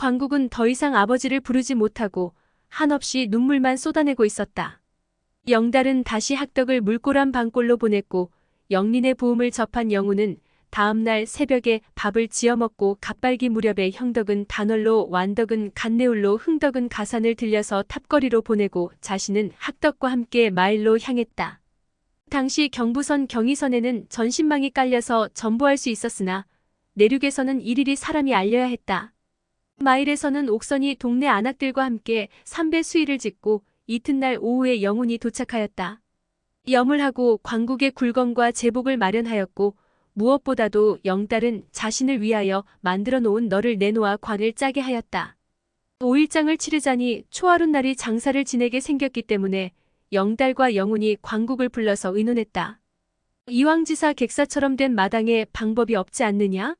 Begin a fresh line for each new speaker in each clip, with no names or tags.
광국은 더 이상 아버지를 부르지 못하고 한없이 눈물만 쏟아내고 있었다. 영달은 다시 학덕을 물꼬란 방골로 보냈고 영린의 부음을 접한 영우는 다음날 새벽에 밥을 지어 먹고 갑발기 무렵에 형덕은 단월로 완덕은 간내울로 흥덕은 가산을 들려서 탑거리로 보내고 자신은 학덕과 함께 마일로 향했다. 당시 경부선 경의선에는 전신망이 깔려서 전보할 수 있었으나 내륙에서는 일일이 사람이 알려야 했다. 마일에서는 옥선이 동네 안악들과 함께 삼배 수의를 짓고 이튿날 오후에 영훈이 도착하였다. 염을 하고 광국의 굴건과 제복을 마련하였고 무엇보다도 영달은 자신을 위하여 만들어 놓은 너를 내놓아 관을 짜게 하였다. 5일장을 치르자니 초하룻날이 장사를 지내게 생겼기 때문에 영달과 영훈이 광국을 불러서 의논했다. 이왕지사 객사처럼 된 마당에 방법이 없지 않느냐?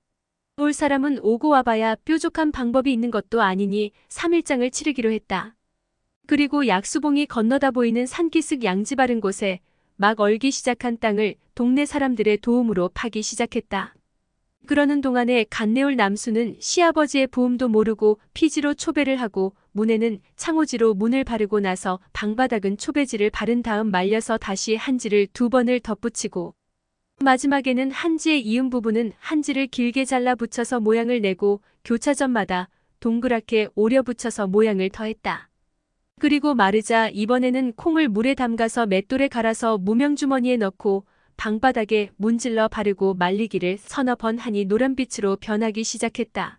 올 사람은 오고 와봐야 뾰족한 방법이 있는 것도 아니니 3일장을 치르기로 했다. 그리고 약수봉이 건너다 보이는 산기슭 양지 바른 곳에 막 얼기 시작한 땅을 동네 사람들의 도움으로 파기 시작했다. 그러는 동안에 간내올 남수는 시아버지의 부음도 모르고 피지로 초배를 하고 문에는 창호지로 문을 바르고 나서 방바닥은 초배지를 바른 다음 말려서 다시 한지를 두 번을 덧붙이고 마지막에는 한지의 이음 부분은 한지를 길게 잘라 붙여서 모양을 내고 교차점마다 동그랗게 오려 붙여서 모양을 더했다. 그리고 마르자 이번에는 콩을 물에 담가서 맷돌에 갈아서 무명주머니에 넣고 방바닥에 문질러 바르고 말리기를 서너 번 하니 노란빛으로 변하기 시작했다.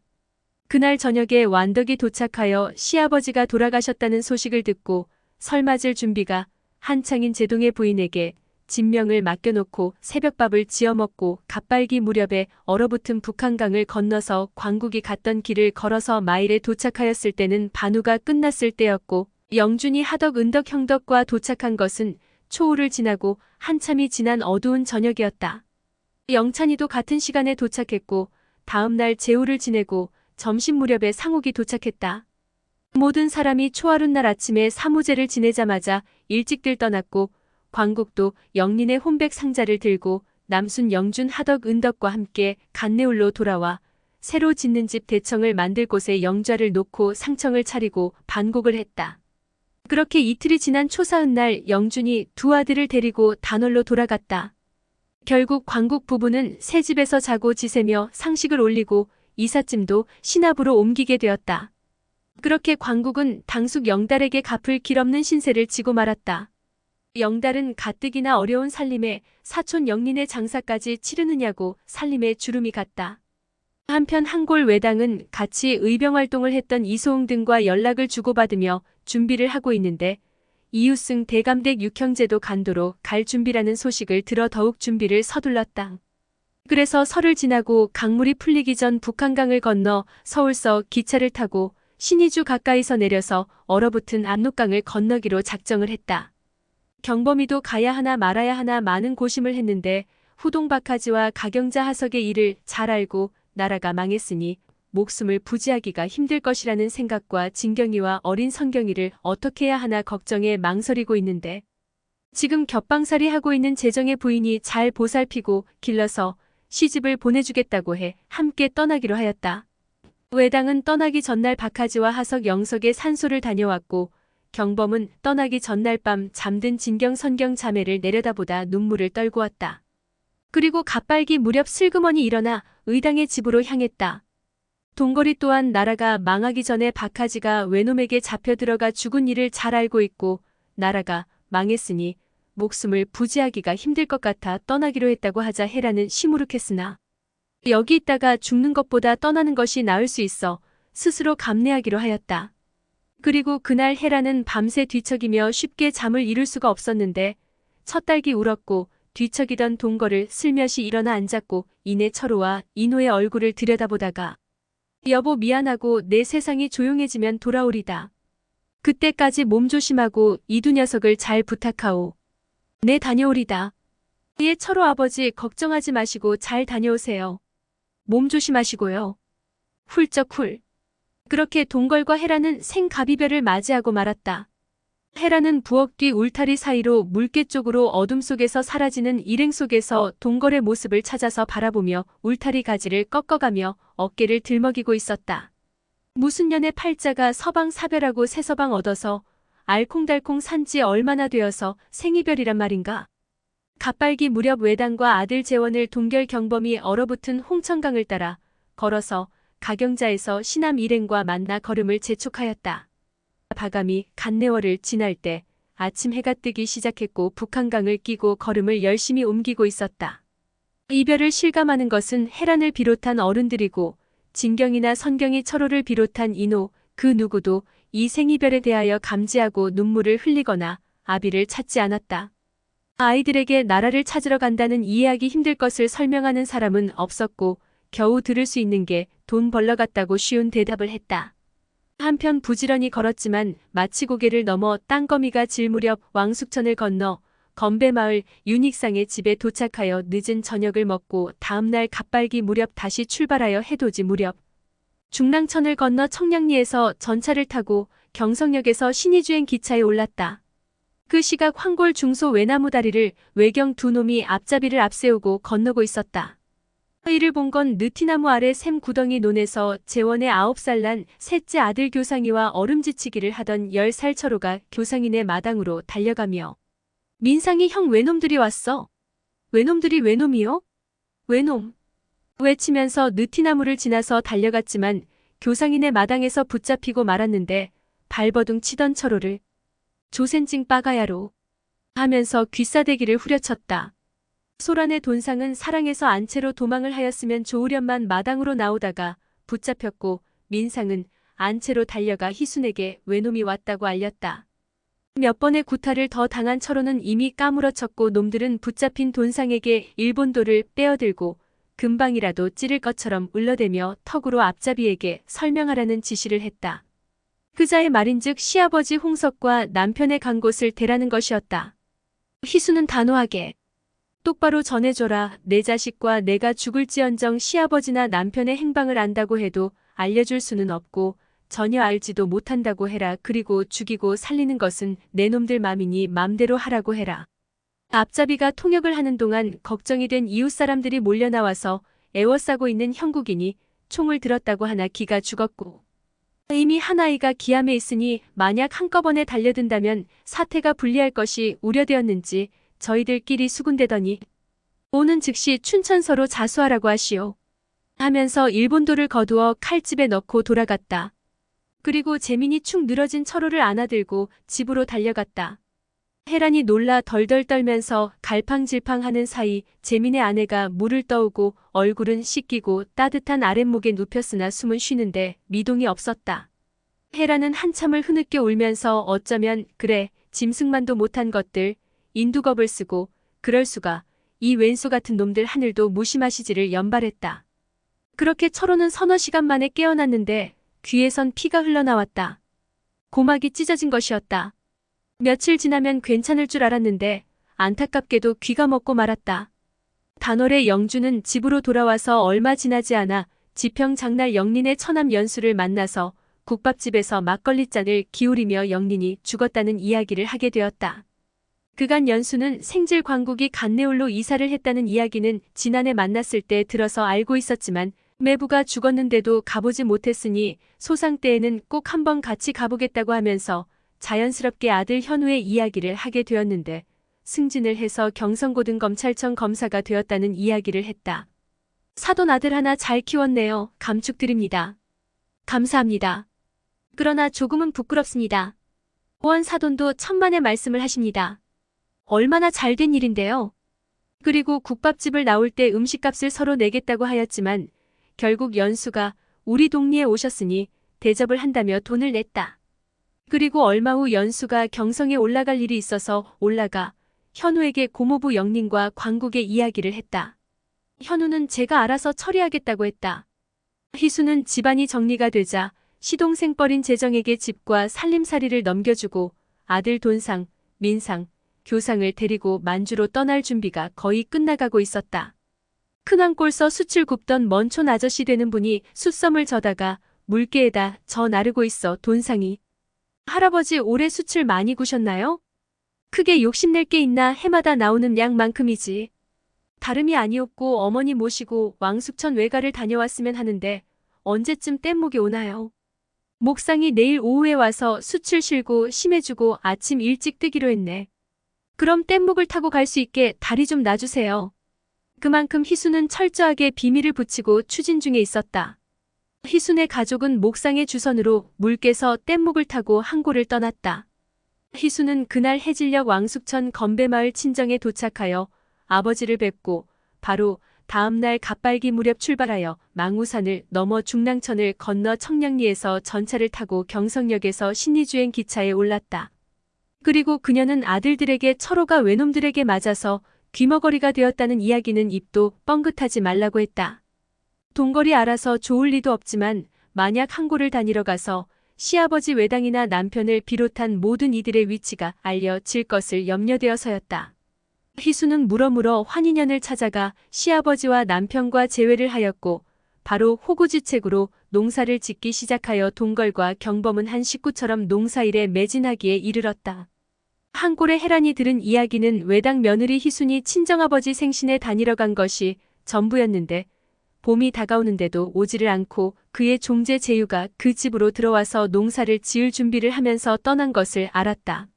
그날 저녁에 완덕이 도착하여 시아버지가 돌아가셨다는 소식을 듣고 설 맞을 준비가 한창인 제동의 부인에게 진명을 맡겨놓고 새벽밥을 지어 먹고 갑발기 무렵에 얼어붙은 북한강을 건너서 광국이 갔던 길을 걸어서 마일에 도착하였을 때는 반우가 끝났을 때였고 영준이 하덕 은덕 형덕과 도착한 것은 초우를 지나고 한참이 지난 어두운 저녁이었다. 영찬이도 같은 시간에 도착했고 다음날 제우를 지내고 점심 무렵에 상욱이 도착했다. 모든 사람이 초하룻날 아침에 사무제를 지내자마자 일찍들 떠났고 광국도 영린의 혼백 상자를 들고 남순 영준 하덕 은덕과 함께 간내울로 돌아와 새로 짓는 집 대청을 만들 곳에 영좌를 놓고 상청을 차리고 반곡을 했다. 그렇게 이틀이 지난 초사흔날 영준이 두 아들을 데리고 단월로 돌아갔다. 결국 광국 부부는 새 집에서 자고 지새며 상식을 올리고 이삿짐도 신압으로 옮기게 되었다. 그렇게 광국은 당숙 영달에게 갚을 길 없는 신세를 지고 말았다. 영달은 가뜩이나 어려운 살림에 사촌 영린의 장사까지 치르느냐고 살림에 주름이 갔다. 한편 한골 외당은 같이 의병 활동을 했던 이소웅 등과 연락을 주고받으며 준비를 하고 있는데 이웃승 대감댁 육형제도 간도로 갈 준비라는 소식을 들어 더욱 준비를 서둘렀다. 그래서 설을 지나고 강물이 풀리기 전 북한강을 건너 서울서 기차를 타고 신의주 가까이서 내려서 얼어붙은 압록강을 건너기로 작정을 했다. 경범이도 가야 하나 말아야 하나 많은 고심을 했는데 후동박하지와 가경자 하석의 일을 잘 알고 나라가 망했으니 목숨을 부지하기가 힘들 것이라는 생각과 진경이와 어린 성경이를 어떻게 해야 하나 걱정에 망설이고 있는데 지금 겹방살이 하고 있는 재정의 부인이 잘 보살피고 길러서 시집을 보내주겠다고 해 함께 떠나기로 하였다. 외당은 떠나기 전날 박하지와 하석 영석의 산소를 다녀왔고 경범은 떠나기 전날 밤 잠든 진경 선경 자매를 내려다보다 눈물을 떨고 왔다. 그리고 갑발기 무렵 슬그머니 일어나 의당의 집으로 향했다. 동거리 또한 나라가 망하기 전에 박하지가 외놈에게 잡혀 들어가 죽은 일을 잘 알고 있고 나라가 망했으니 목숨을 부지하기가 힘들 것 같아 떠나기로 했다고 하자 헤라는 시무룩했으나 여기 있다가 죽는 것보다 떠나는 것이 나을 수 있어 스스로 감내하기로 하였다. 그리고 그날 헤라는 밤새 뒤척이며 쉽게 잠을 이룰 수가 없었는데 첫 딸기 울었고 뒤척이던 동거를 슬며시 일어나 앉았고 이내 철호와 인호의 얼굴을 들여다보다가 여보 미안하고 내 세상이 조용해지면 돌아오리다. 그때까지 몸 조심하고 이두 녀석을 잘 부탁하오. 내 다녀오리다. 이에 철호 아버지 걱정하지 마시고 잘 다녀오세요. 몸 조심하시고요. 훌쩍 훌. 그렇게 동걸과 헤라는 생가비별을 맞이하고 말았다. 헤라는 부엌 뒤 울타리 사이로 물개 쪽으로 어둠 속에서 사라지는 일행 속에서 동걸의 모습을 찾아서 바라보며 울타리 가지를 꺾어가며 어깨를 들먹이고 있었다. 무슨 년의 팔자가 서방 사별하고 새서방 얻어서 알콩달콩 산지 얼마나 되어서 생이별이란 말인가. 갑발기 무렵 외당과 아들 재원을 동결 경범이 얼어붙은 홍천강을 따라 걸어서 가경자에서 신암 일행과 만나 걸음을 재촉하였다. 바감이 간내월을 지날 때 아침 해가 뜨기 시작했고 북한강을 끼고 걸음을 열심히 옮기고 있었다. 이별을 실감하는 것은 해란을 비롯한 어른들이고 진경이나 선경이 철호를 비롯한 인호 그 누구도 이 생이별에 대하여 감지하고 눈물을 흘리거나 아비를 찾지 않았다. 아이들에게 나라를 찾으러 간다는 이해하기 힘들 것을 설명하는 사람은 없었고 겨우 들을 수 있는 게 돈 벌러 갔다고 쉬운 대답을 했다. 한편 부지런히 걸었지만 마치 고개를 넘어 땅거미가 질 무렵 왕숙천을 건너 건배마을 윤익상의 집에 도착하여 늦은 저녁을 먹고 다음날 갑발기 무렵 다시 출발하여 해돋이 무렵 중랑천을 건너 청량리에서 전차를 타고 경성역에서 신의주행 기차에 올랐다. 그 시각 황골 중소 외나무 다리를 외경 두 놈이 앞잡이를 앞세우고 건너고 있었다. 이를 본 건 느티나무 아래 샘 구덩이 논에서 재원의 아홉 살난 셋째 아들 교상이와 얼음지치기를 하던 열살 철호가 교상이네 마당으로 달려가며 민상이 형 외놈들이 왔어. 외놈들이 외놈이요? 외놈. 외치면서 느티나무를 지나서 달려갔지만 교상이네 마당에서 붙잡히고 말았는데 발버둥 치던 철호를 조센징 빠가야로 하면서 귀싸대기를 후려쳤다. 소란의 돈상은 사랑에서 안채로 도망을 하였으면 좋으련만 마당으로 나오다가 붙잡혔고 민상은 안채로 달려가 희순에게 외놈이 왔다고 알렸다. 몇 번의 구타를 더 당한 철호는 이미 까무러쳤고 놈들은 붙잡힌 돈상에게 일본도를 빼어들고 금방이라도 찌를 것처럼 울러대며 턱으로 앞잡이에게 설명하라는 지시를 했다. 그자의 말인즉 시아버지 홍석과 남편의 간 곳을 대라는 것이었다. 희수는 단호하게 똑바로 전해줘라. 내 자식과 내가 죽을지언정 시아버지나 남편의 행방을 안다고 해도 알려줄 수는 없고 전혀 알지도 못한다고 해라. 그리고 죽이고 살리는 것은 내 놈들 맘이니 맘대로 하라고 해라. 앞잡이가 통역을 하는 동안 걱정이 된 이웃 사람들이 몰려 나와서 애워싸고 있는 형국인이 총을 들었다고 하나 기가 죽었고 이미 한 아이가 기암에 있으니 만약 한꺼번에 달려든다면 사태가 불리할 것이 우려되었는지 저희들끼리 수군대더니 오는 즉시 춘천서로 자수하라고 하시오. 하면서 일본도를 거두어 칼집에 넣고 돌아갔다. 그리고 재민이 축 늘어진 철호를 안아들고 집으로 달려갔다. 해란이 놀라 덜덜 떨면서 갈팡질팡 하는 사이 재민의 아내가 물을 떠오고 얼굴은 씻기고 따뜻한 아랫목에 눕혔으나 숨은 쉬는데 미동이 없었다. 해란은 한참을 흐느껴 울면서 어쩌면 그래 짐승만도 못한 것들 인두겁을 쓰고 그럴 수가 이 왼수 같은 놈들 하늘도 무심하시지를 연발했다. 그렇게 철호는 서너 시간 만에 깨어났는데 귀에선 피가 흘러나왔다. 고막이 찢어진 것이었다. 며칠 지나면 괜찮을 줄 알았는데 안타깝게도 귀가 먹고 말았다. 단월의 영주는 집으로 돌아와서 얼마 지나지 않아 지평 장날 영린의 처남 연수를 만나서 국밥집에서 막걸리잔을 기울이며 영린이 죽었다는 이야기를 하게 되었다. 그간 연수는 생질 광국이 간내울로 이사를 했다는 이야기는 지난해 만났을 때 들어서 알고 있었지만 매부가 죽었는데도 가보지 못했으니 소상 때에는 꼭 한번 같이 가보겠다고 하면서 자연스럽게 아들 현우의 이야기를 하게 되었는데 승진을 해서 경성고등검찰청 검사가 되었다는 이야기를 했다. 사돈 아들 하나 잘 키웠네요. 감축드립니다. 감사합니다. 그러나 조금은 부끄럽습니다. 오한 사돈도 천만의 말씀을 하십니다. 얼마나 잘된 일인데요. 그리고 국밥집을 나올 때 음식값을 서로 내겠다고 하였지만 결국 연수가 우리 동리에 오셨으니 대접을 한다며 돈을 냈다. 그리고 얼마 후 연수가 경성에 올라갈 일이 있어서 올라가 현우에게 고모부 영린과 광국의 이야기를 했다. 현우는 제가 알아서 처리하겠다고 했다. 희수는 집안이 정리가 되자 시동생 뻘인 재정에게 집과 살림살이를 넘겨주고 아들 돈상, 민상, 교상을 데리고 만주로 떠날 준비가 거의 끝나가고 있었다. 큰왕골서 숯을 굽던 먼촌 아저씨 되는 분이 숯섬을 저다가 물개에다 저 나르고 있어 돈상이. 할아버지 올해 숯을 많이 구셨나요? 크게 욕심낼 게 있나 해마다 나오는 양만큼이지. 다름이 아니었고 어머니 모시고 왕숙천 외가를 다녀왔으면 하는데 언제쯤 뗏목이 오나요? 목상이 내일 오후에 와서 수출 실고 심해주고 아침 일찍 뜨기로 했네. 그럼 뗏목을 타고 갈 수 있게 다리 좀 놔주세요. 그만큼 희수는 철저하게 비밀을 붙이고 추진 중에 있었다. 희순의 가족은 목상의 주선으로 물께서 뗏목을 타고 항구를 떠났다. 희수는 그날 해질녘 왕숙천 건배마을 친정에 도착하여 아버지를 뵙고 바로 다음날 갑발기 무렵 출발하여 망우산을 넘어 중랑천을 건너 청량리에서 전차를 타고 경성역에서 신리주행 기차에 올랐다. 그리고 그녀는 아들들에게 철호가 외놈들에게 맞아서 귀머거리가 되었다는 이야기는 입도 뻥긋하지 말라고 했다. 동거리 알아서 좋을 리도 없지만 만약 항구를 다니러 가서 시아버지 외당이나 남편을 비롯한 모든 이들의 위치가 알려질 것을 염려되어서였다. 희수는 물어물어 환인연을 찾아가 시아버지와 남편과 재회를 하였고 바로 호구지책으로 농사를 짓기 시작하여 동걸과 경범은 한 식구처럼 농사일에 매진하기에 이르렀다. 한 꼴의 해란이 들은 이야기는 외당 며느리 희순이 친정아버지 생신에 다니러 간 것이 전부였는데 봄이 다가오는데도 오지를 않고 그의 종제 제유가 그 집으로 들어와서 농사를 지을 준비를 하면서 떠난 것을 알았다.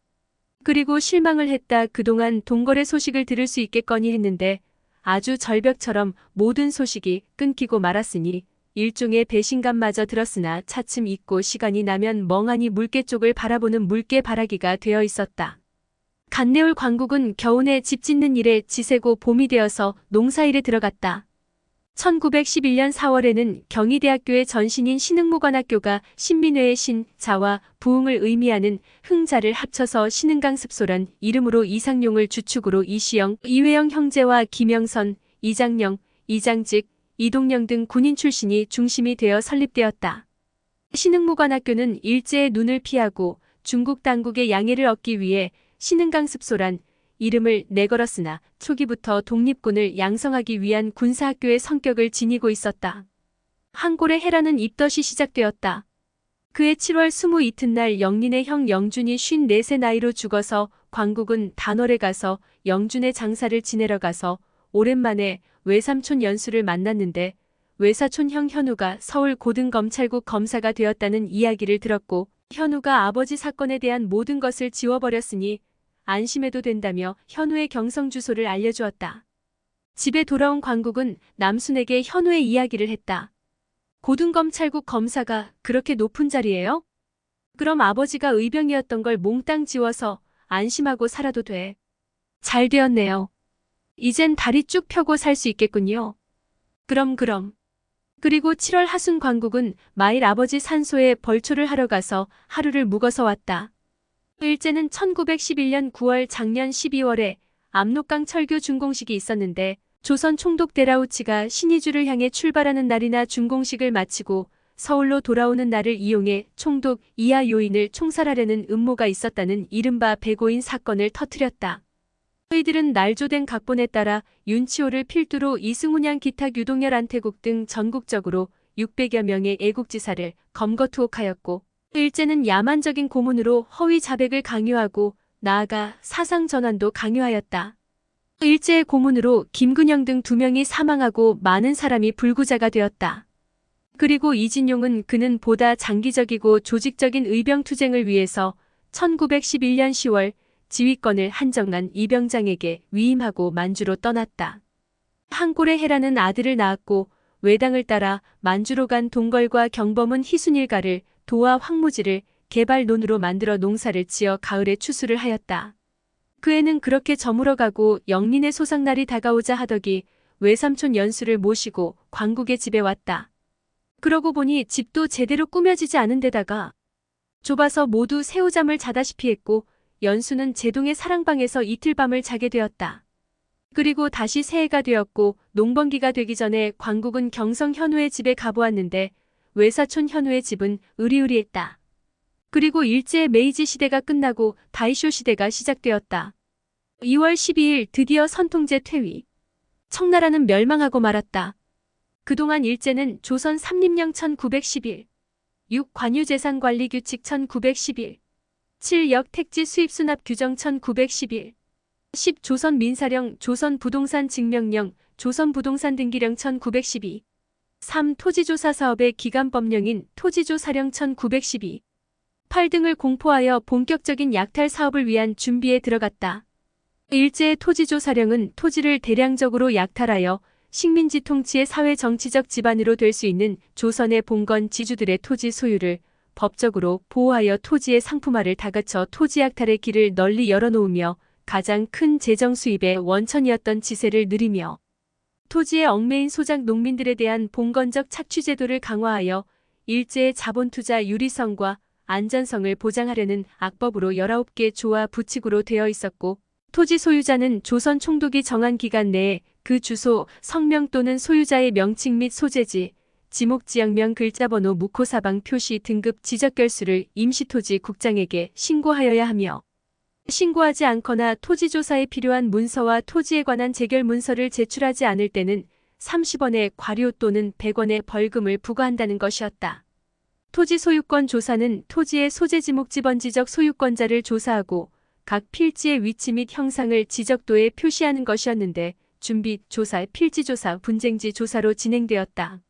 그리고 실망을 했다. 그동안 동거래 소식을 들을 수 있겠거니 했는데 아주 절벽처럼 모든 소식이 끊기고 말았으니 일종의 배신감마저 들었으나 차츰 잊고 시간이 나면 멍하니 물개 쪽을 바라보는 물개 바라기가 되어 있었다. 간내올 광국은 겨우내 집 짓는 일에 지새고 봄이 되어서 농사일에 들어갔다. 1911년 4월에는 경희대학교의 전신인 신흥무관학교가 신민회의 신, 자와 부흥을 의미하는 흥자를 합쳐서 신흥강습소란 이름으로 이상용을 주축으로 이시영, 이회영 형제와 김영선, 이장영, 이장직, 이동영 등 군인 출신이 중심이 되어 설립되었다. 신흥무관학교는 일제의 눈을 피하고 중국 당국의 양해를 얻기 위해 신흥강습소란 이름을 내걸었으나 초기부터 독립군을 양성하기 위한 군사학교의 성격을 지니고 있었다. 한골의 해라는 입덧이 시작되었다. 그해 7월 20 이튿날 영린의 형 영준이 54세 나이로 죽어서 광국은 단월에 가서 영준의 장사를 지내러 가서 오랜만에 외삼촌 연수를 만났는데 외사촌 형 현우가 서울 고등검찰국 검사가 되었다는 이야기를 들었고 현우가 아버지 사건에 대한 모든 것을 지워버렸으니 안심해도 된다며 현우의 경성 주소를 알려주었다. 집에 돌아온 광국은 남순에게 현우의 이야기를 했다. 고등검찰국 검사가 그렇게 높은 자리예요? 그럼 아버지가 의병이었던 걸 몽땅 지워서 안심하고 살아도 돼. 잘 되었네요. 이젠 다리 쭉 펴고 살 수 있겠군요. 그럼 그럼. 그리고 7월 하순 광국은 마일 아버지 산소에 벌초를 하러 가서 하루를 묵어서 왔다. 일제는 1911년 9월 작년 12월에 압록강 철교 준공식이 있었는데 조선 총독 데라우치가 신의주를 향해 출발하는 날이나 준공식을 마치고 서울로 돌아오는 날을 이용해 총독 이하 요인을 총살하려는 음모가 있었다는 이른바 배고인 사건을 터뜨렸다. 저희들은 날조된 각본에 따라 윤치호를 필두로 이승훈양 기타 유동열 안태국 등 전국적으로 600여 명의 애국지사를 검거투옥하였고 일제는 야만적인 고문으로 허위 자백을 강요하고 나아가 사상 전환도 강요하였다. 일제의 고문으로 김근영 등 두 명이 사망하고 많은 사람이 불구자가 되었다. 그리고 이진용은 그는 보다 장기적이고 조직적인 의병투쟁을 위해서 1911년 10월 지휘권을 한정난 이병장에게 위임하고 만주로 떠났다. 한골의 해라는 아들을 낳았고 외당을 따라 만주로 간 동걸과 경범은 희순일가를 도와 황무지를 개발논으로 만들어 농사를 지어 가을에 추수를 하였다. 그 애는 그렇게 저물어가고 영린의 소상날이 다가오자 하덕이 외삼촌 연수를 모시고 광국의 집에 왔다. 그러고 보니 집도 제대로 꾸며지지 않은 데다가 좁아서 모두 새우잠을 자다시피 했고 연수는 제동의 사랑방에서 이틀 밤을 자게 되었다. 그리고 다시 새해가 되었고 농번기가 되기 전에 광국은 경성 현우의 집에 가보았는데 외사촌 현우의 집은 으리으리했다. 그리고 일제 메이지 시대가 끝나고 다이쇼 시대가 시작되었다. 2월 12일 드디어 선통제 퇴위. 청나라는 멸망하고 말았다. 그동안 일제는 조선 삼림령 1911, 6 관유재산관리 규칙 1911, 7 역택지 수입수납 규정 1911, 10 조선 민사령 조선 부동산 증명령 조선 부동산 등기령 1912, 3. 토지조사 사업의 기간 법령인 토지조사령 1912. 8 등을 공포하여 본격적인 약탈 사업을 위한 준비에 들어갔다. 일제의 토지조사령은 토지를 대량적으로 약탈하여 식민지 통치의 사회 정치적 기반으로 될 수 있는 조선의 봉건 지주들의 토지 소유를 법적으로 보호하여 토지의 상품화를 다그쳐 토지 약탈의 길을 널리 열어놓으며 가장 큰 재정 수입의 원천이었던 지세를 누리며 토지의 얽매인 소작 농민들에 대한 봉건적 착취 제도를 강화하여 일제의 자본 투자 유리성과 안전성을 보장하려는 악법으로 19개 조와 부칙으로 되어 있었고 토지 소유자는 조선 총독이 정한 기간 내에 그 주소, 성명 또는 소유자의 명칭 및 소재지, 지목 지역명 글자번호 무코사방 표시 등급 지적결수를 임시토지 국장에게 신고하여야 하며 신고하지 않거나 토지 조사에 필요한 문서와 토지에 관한 재결 문서를 제출하지 않을 때는 30원의 과료 또는 100원의 벌금을 부과한다는 것이었다. 토지 소유권 조사는 토지의 소재 지목 지번 지적 소유권자를 조사하고 각 필지의 위치 및 형상을 지적도에 표시하는 것이었는데 준비, 조사, 필지 조사, 분쟁지 조사로 진행되었다.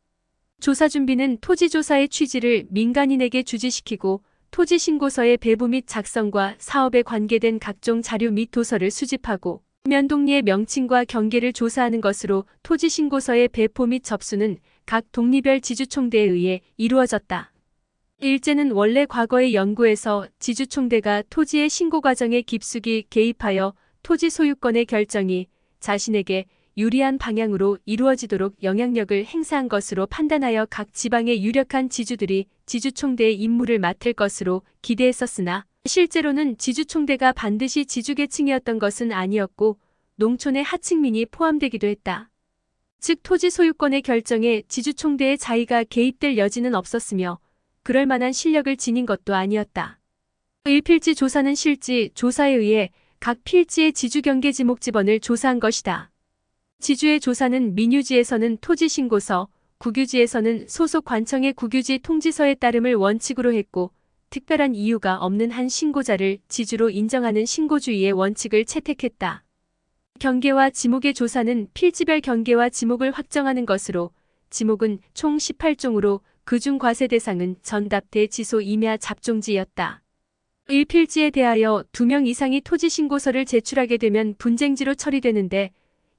조사 준비는 토지 조사의 취지를 민간인에게 주지시키고 토지신고서의 배부 및 작성과 사업에 관계된 각종 자료 및 도서를 수집하고 면동리의 명칭과 경계를 조사하는 것으로 토지신고서의 배포 및 접수는 각 독립별 지주총대에 의해 이루어졌다. 일제는 원래 과거의 연구에서 지주총대가 토지의 신고 과정에 깊숙이 개입하여 토지 소유권의 결정이 자신에게 유리한 방향으로 이루어지도록 영향력을 행사한 것으로 판단하여 각 지방의 유력한 지주들이 지주총대의 임무를 맡을 것으로 기대했었으나 실제로는 지주총대가 반드시 지주계층이었던 것은 아니었고 농촌의 하층민이 포함되기도 했다. 즉 토지 소유권의 결정에 지주총대의 자의가 개입될 여지는 없었으며 그럴 만한 실력을 지닌 것도 아니었다. 일필지 조사는 실지 조사에 의해 각 필지의 지주 경계 지목 지번을 조사한 것이다. 지주의 조사는 민유지에서는 토지신고서, 국유지에서는 소속 관청의 국유지 통지서에 따름을 원칙으로 했고 특별한 이유가 없는 한 신고자를 지주로 인정하는 신고주의의 원칙을 채택했다. 경계와 지목의 조사는 필지별 경계와 지목을 확정하는 것으로 지목은 총 18종으로 그중 과세 대상은 전답대 지소 임야 잡종지였다. 1필지에 대하여 2명 이상이 토지신고서를 제출하게 되면 분쟁지로 처리되는데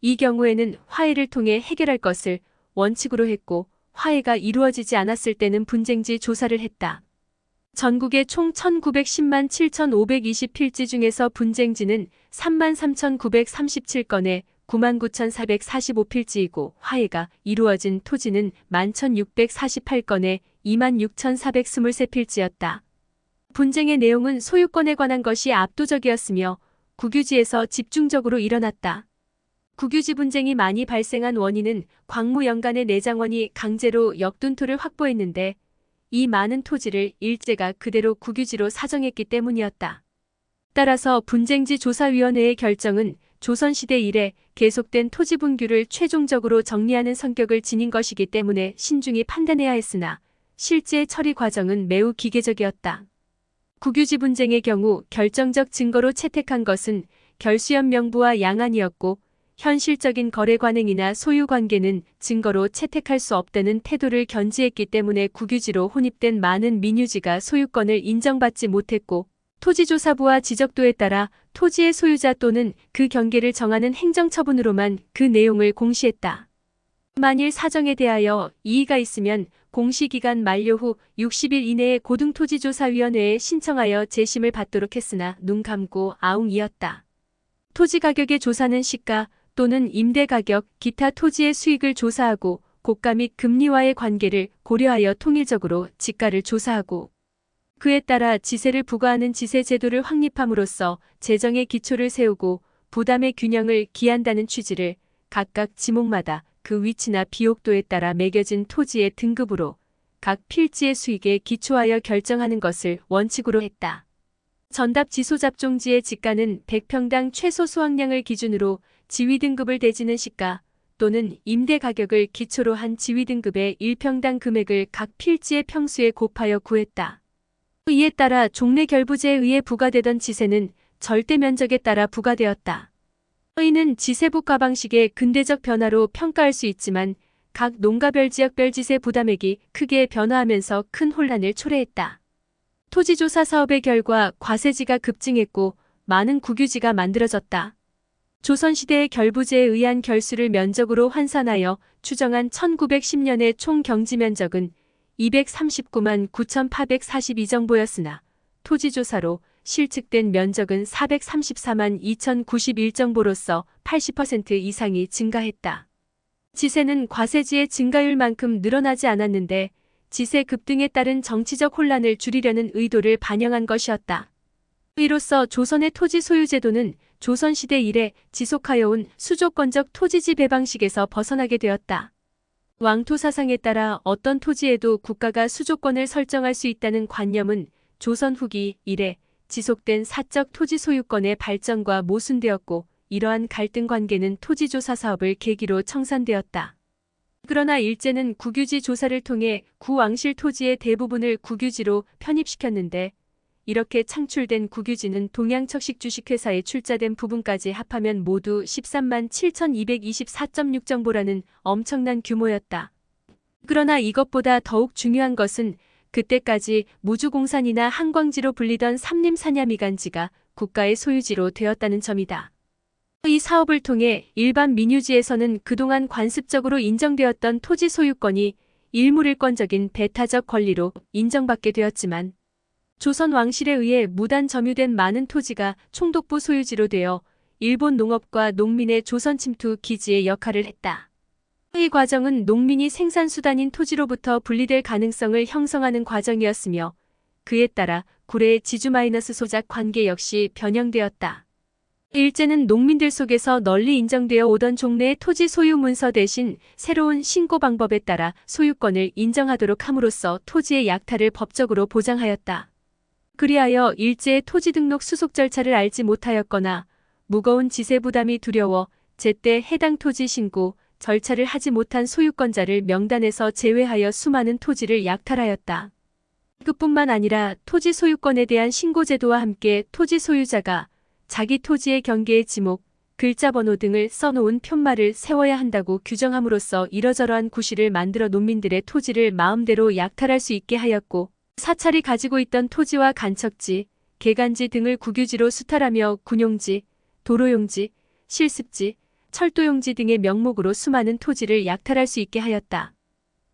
이 경우에는 화해를 통해 해결할 것을 원칙으로 했고 화해가 이루어지지 않았을 때는 분쟁지 조사를 했다. 전국의 총 1910만 7520필지 중에서 분쟁지는 33,937건에 99,445필지이고 화해가 이루어진 토지는 11,648건에 26,423필지였다. 분쟁의 내용은 소유권에 관한 것이 압도적이었으며 국유지에서 집중적으로 일어났다. 국유지 분쟁이 많이 발생한 원인은 광무 연간의 내장원이 강제로 역둔토를 확보했는데 이 많은 토지를 일제가 그대로 국유지로 사정했기 때문이었다. 따라서 분쟁지 조사위원회의 결정은 조선시대 이래 계속된 토지 분규를 최종적으로 정리하는 성격을 지닌 것이기 때문에 신중히 판단해야 했으나 실제 처리 과정은 매우 기계적이었다. 국유지 분쟁의 경우 결정적 증거로 채택한 것은 결수연 명부와 양안이었고 현실적인 거래 관행이나 소유 관계는 증거로 채택할 수 없다는 태도를 견지했기 때문에 국유지로 혼입된 많은 민유지가 소유권을 인정받지 못했고 토지조사부와 지적도에 따라 토지의 소유자 또는 그 경계를 정하는 행정처분으로만 그 내용을 공시했다. 만일 사정에 대하여 이의가 있으면 공시기간 만료 후 60일 이내에 고등토지조사위원회에 신청하여 재심을 받도록 했으나 눈 감고 아웅이었다. 토지 가격의 조사는 시가, 또는 임대 가격, 기타 토지의 수익을 조사하고 고가 및 금리와의 관계를 고려하여 통일적으로 지가를 조사하고 그에 따라 지세를 부과하는 지세 제도를 확립함으로써 재정의 기초를 세우고 부담의 균형을 기한다는 취지를 각각 지목마다 그 위치나 비옥도에 따라 매겨진 토지의 등급으로 각 필지의 수익에 기초하여 결정하는 것을 원칙으로 했다. 전답 지소 잡종지의 지가는 100평당 최소 수확량을 기준으로 지위 등급을 대지는 시가 또는 임대 가격을 기초로 한 지위 등급의 1평당 금액을 각 필지의 평수에 곱하여 구했다. 이에 따라 종래 결부제에 의해 부과되던 지세는 절대 면적에 따라 부과되었다. 의는 지세부과 방식의 근대적 변화로 평가할 수 있지만 각 농가별 지역별 지세 부담액이 크게 변화하면서 큰 혼란을 초래했다. 토지조사 사업의 결과 과세지가 급증했고 많은 국유지가 만들어졌다. 조선시대의 결부제에 의한 결수를 면적으로 환산하여 추정한 1910년의 총 경지 면적은 239만 9,842정보였으나 토지조사로 실측된 면적은 434만 2,091정보로서 80% 이상이 증가했다. 지세는 과세지의 증가율만큼 늘어나지 않았는데 지세 급등에 따른 정치적 혼란을 줄이려는 의도를 반영한 것이었다. 이로써 조선의 토지 소유 제도는 조선시대 이래 지속하여 온 수조권적 토지지 배 방식에서 벗어나게 되었다. 왕토 사상에 따라 어떤 토지에도 국가가 수조권을 설정할 수 있다는 관념은 조선 후기 이래 지속된 사적 토지 소유권의 발전과 모순되었고 이러한 갈등 관계는 토지조사 사업을 계기로 청산되었다. 그러나 일제는 국유지 조사를 통해 구왕실 토지의 대부분을 국유지로 편입시켰는데 이렇게 창출된 국유지는 동양척식 주식회사에 출자된 부분까지 합하면 모두 13만 7,224.6정보라는 엄청난 규모였다. 그러나 이것보다 더욱 중요한 것은 그때까지 무주공산이나 한광지로 불리던 삼림사냐미간지가 국가의 소유지로 되었다는 점이다. 이 사업을 통해 일반 민유지에서는 그동안 관습적으로 인정되었던 토지 소유권이 일물일권적인 배타적 권리로 인정받게 되었지만 조선 왕실에 의해 무단 점유된 많은 토지가 총독부 소유지로 되어 일본 농업과 농민의 조선 침투 기지의 역할을 했다. 이 과정은 농민이 생산수단인 토지로부터 분리될 가능성을 형성하는 과정이었으며 그에 따라 구례의 지주 마이너스 소작 관계 역시 변형되었다. 일제는 농민들 속에서 널리 인정되어 오던 종래의 토지 소유 문서 대신 새로운 신고 방법에 따라 소유권을 인정하도록 함으로써 토지의 약탈을 법적으로 보장하였다. 그리하여 일제의 토지 등록 수속 절차를 알지 못하였거나 무거운 지세 부담이 두려워 제때 해당 토지 신고 절차를 하지 못한 소유권자를 명단에서 제외하여 수많은 토지를 약탈하였다. 그뿐만 아니라 토지 소유권에 대한 신고 제도와 함께 토지 소유자가 자기 토지의 경계의 지목, 글자 번호 등을 써놓은 편말을 세워야 한다고 규정함으로써 이러저러한 구실을 만들어 농민들의 토지를 마음대로 약탈할 수 있게 하였고 사찰이 가지고 있던 토지와 간척지, 개간지 등을 국유지로 수탈하며 군용지, 도로용지, 실습지, 철도용지 등의 명목으로 수많은 토지를 약탈할 수 있게 하였다.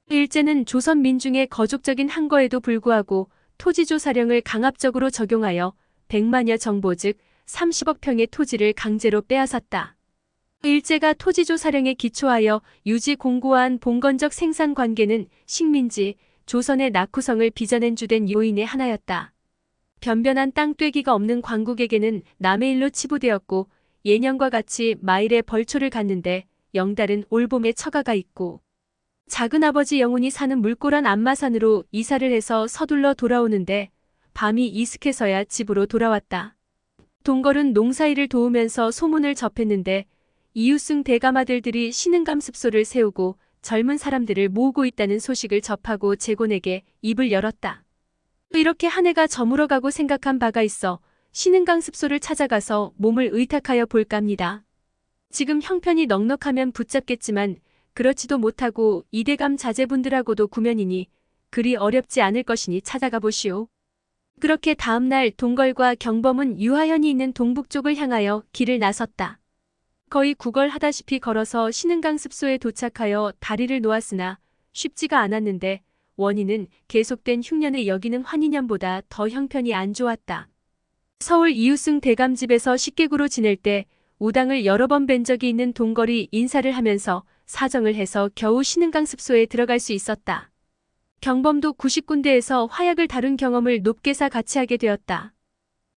일제는 조선 민중의 거족적인 항거에도 불구하고 토지조사령을 강압적으로 적용하여 100만여 정보 즉 30억 평의 토지를 강제로 빼앗았다. 일제가 토지조사령에 기초하여 유지 공고한 봉건적 생산 관계는 식민지, 조선의 낙후성을 빚어낸 주된 요인의 하나였다. 변변한 땅떼기가 없는 광국에게는 남의 일로 치부되었고 예년과 같이 마일에 벌초를 갔는데 영달은 올봄에 처가가 있고 작은아버지 영훈이 사는 물고란 안마산으로 이사를 해서 서둘러 돌아오는데 밤이 이슥해서야 집으로 돌아왔다. 동걸은 농사일을 도우면서 소문을 접했는데 이웃승 대감아들들이 신흥감습소를 세우고 젊은 사람들을 모으고 있다는 소식을 접하고 제곤에게 입을 열었다. 이렇게 한 해가 저물어가고 생각한 바가 있어 신흥강 습소를 찾아가서 몸을 의탁하여 볼까 합니다. 지금 형편이 넉넉하면 붙잡겠지만 그렇지도 못하고 이대감 자제분들하고도 구면이니 그리 어렵지 않을 것이니 찾아가 보시오. 그렇게 다음날 동걸과 경범은 유하현이 있는 동북쪽을 향하여 길을 나섰다. 거의 구걸하다시피 걸어서 신흥강 습소에 도착하여 다리를 놓았으나 쉽지가 않았는데 원인은 계속된 흉년을 여기는 환인년보다 더 형편이 안 좋았다. 서울 이웃승 대감집에서 식객으로 지낼 때 우당을 여러 번 뵌 적이 있는 동걸이 인사를 하면서 사정을 해서 겨우 신흥강 습소에 들어갈 수 있었다. 경범도 90군데에서 화약을 다룬 경험을 높게 사 같이 하게 되었다.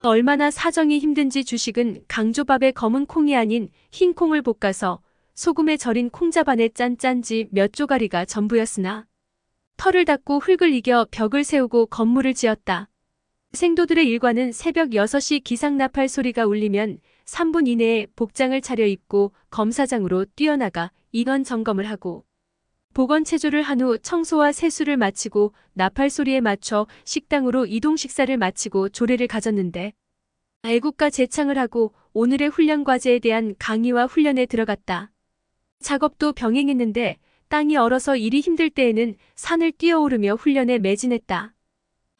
얼마나 사정이 힘든지 주식은 강조밥에 검은 콩이 아닌 흰 콩을 볶아서 소금에 절인 콩자반에 짠 짠지 몇 조가리가 전부였으나 털을 닦고 흙을 이겨 벽을 세우고 건물을 지었다. 생도들의 일과는 새벽 6시 기상나팔 소리가 울리면 3분 이내에 복장을 차려입고 검사장으로 뛰어나가 인원 점검을 하고 보건 체조를 한 후 청소와 세수를 마치고 나팔 소리에 맞춰 식당으로 이동 식사를 마치고 조례를 가졌는데 애국가 재창을 하고 오늘의 훈련 과제에 대한 강의와 훈련에 들어갔다. 작업도 병행했는데 땅이 얼어서 일이 힘들 때에는 산을 뛰어오르며 훈련에 매진했다.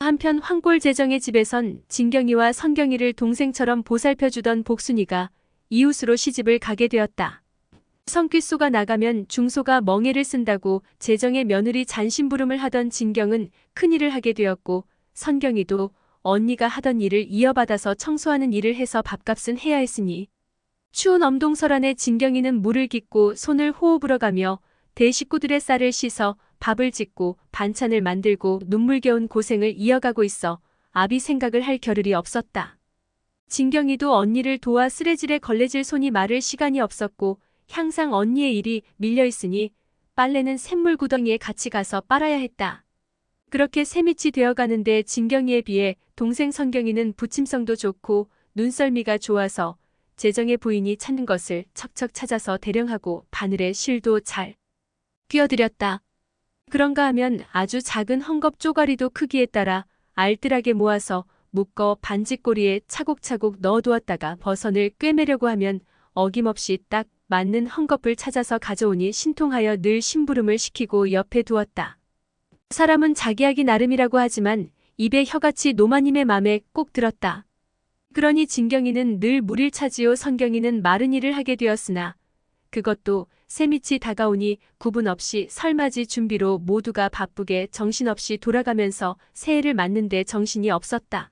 한편 황골 재정의 집에선 진경이와 선경이를 동생처럼 보살펴주던 복순이가 이웃으로 시집을 가게 되었다. 성귀소가 나가면 중소가 멍해를 쓴다고 재정의 며느리 잔심부름을 하던 진경은 큰일을 하게 되었고 선경이도 언니가 하던 일을 이어받아서 청소하는 일을 해서 밥값은 해야 했으니 추운 엄동설 안에 진경이는 물을 깃고 손을 호흡 불어가며 대식구들의 쌀을 씻어 밥을 짓고 반찬을 만들고 눈물겨운 고생을 이어가고 있어 아비 생각을 할 겨를이 없었다. 진경이도 언니를 도와 쓰레질에 걸레질 손이 마를 시간이 없었고 항상 언니의 일이 밀려 있으니 빨래는 샘물 구덩이에 같이 가서 빨아야 했다. 그렇게 새밑이 되어가는데 진경이에 비해 동생 선경이는 부침성도 좋고 눈썰미가 좋아서 재정의 부인이 찾는 것을 척척 찾아서 대령하고 바늘에 실도 잘 끼어들였다. 그런가 하면 아주 작은 헝겊 쪼가리도 크기에 따라 알뜰하게 모아서 묶어 반지꼬리에 차곡차곡 넣어두었다가 버선을 꿰매려고 하면 어김없이 딱 맞는 헝겊을 찾아서 가져오니 신통하여 늘 심부름을 시키고 옆에 두었다. 사람은 자기하기 나름이라고 하지만 입에 혀같이 노마님의 맘에 꼭 들었다. 그러니 진경이는 늘 물일 차지요 선경이는 마른 일을 하게 되었으나 그것도 새밑이 다가오니 구분 없이 설맞이 준비로 모두가 바쁘게 정신없이 돌아가면서 새해를 맞는데 정신이 없었다.